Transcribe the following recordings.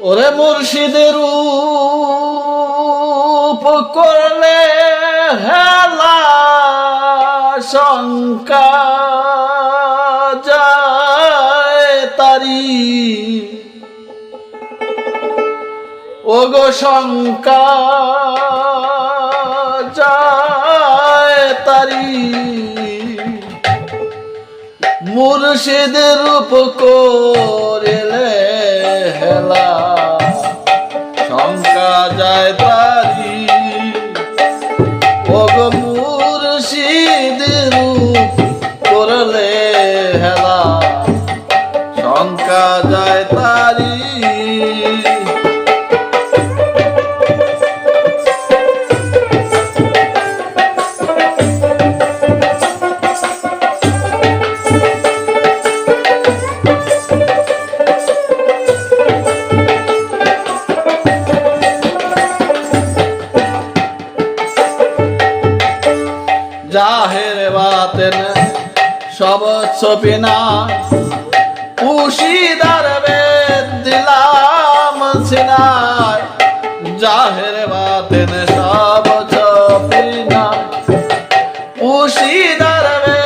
ওরে মুর্শিদের রূপ করলে হেলা শঙ্কা ওগো শঙ্কা যায় তারি। মুর্শিদের রূপ করিলে শঙ্কা যায় তারি। জাহের বাতেন সব ছপিনা উশিদার বেদ দিলাম ছিনায় জাহের বাতেন সব চপিনা উশিদার বেদ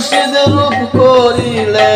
মুর্শিদ রূপ করিলে।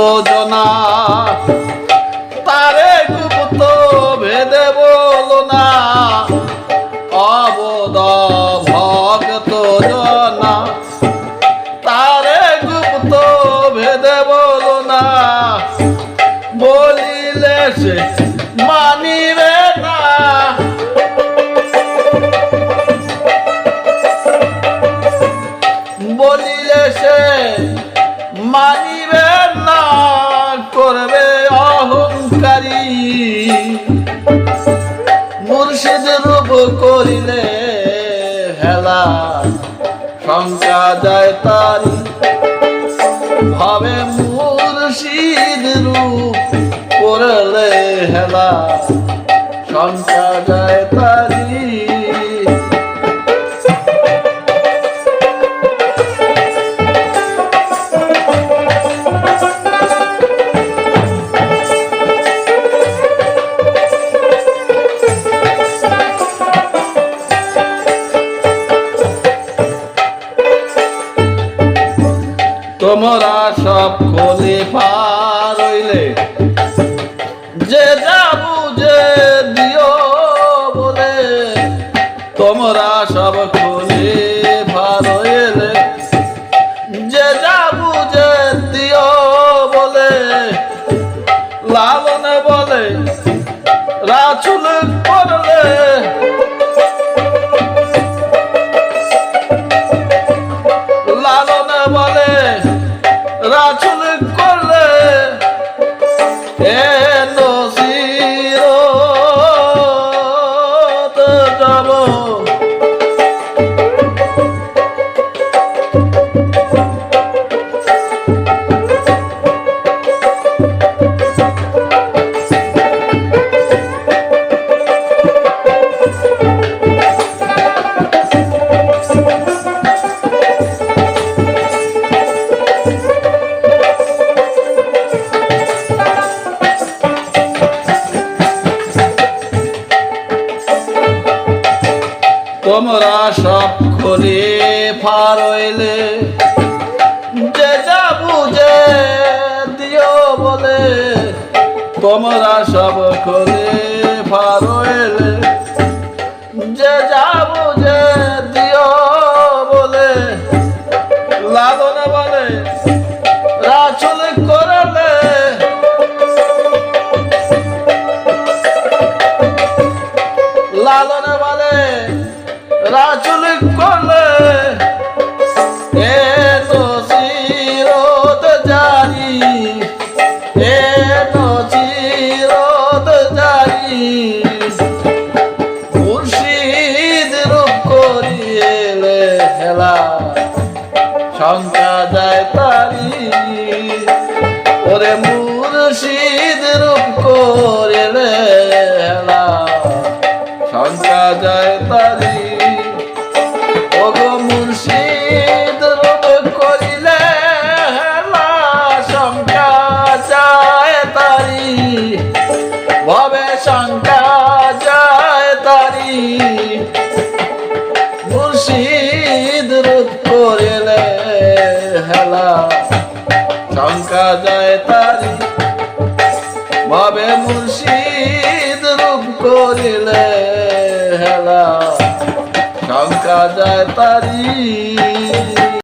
どうぞ。তারি। ভাবে মুর্শিদ রূপ করলে হেলা। শঙ্কা যায় তারি। তোমরা তোমরা সব খুলে ফারইলে যে যা বুঝে দিও বলে। তোমরা সব খুলে ফার সংখ্যা যায় তারি ওরে মুর্শিদ রূপ করে সংখ্যা তারি আঙ্কা যায় তারি। ভাবে মুর্শিদ রূপ করিলে হেলা। শঙ্কা যায় তারি।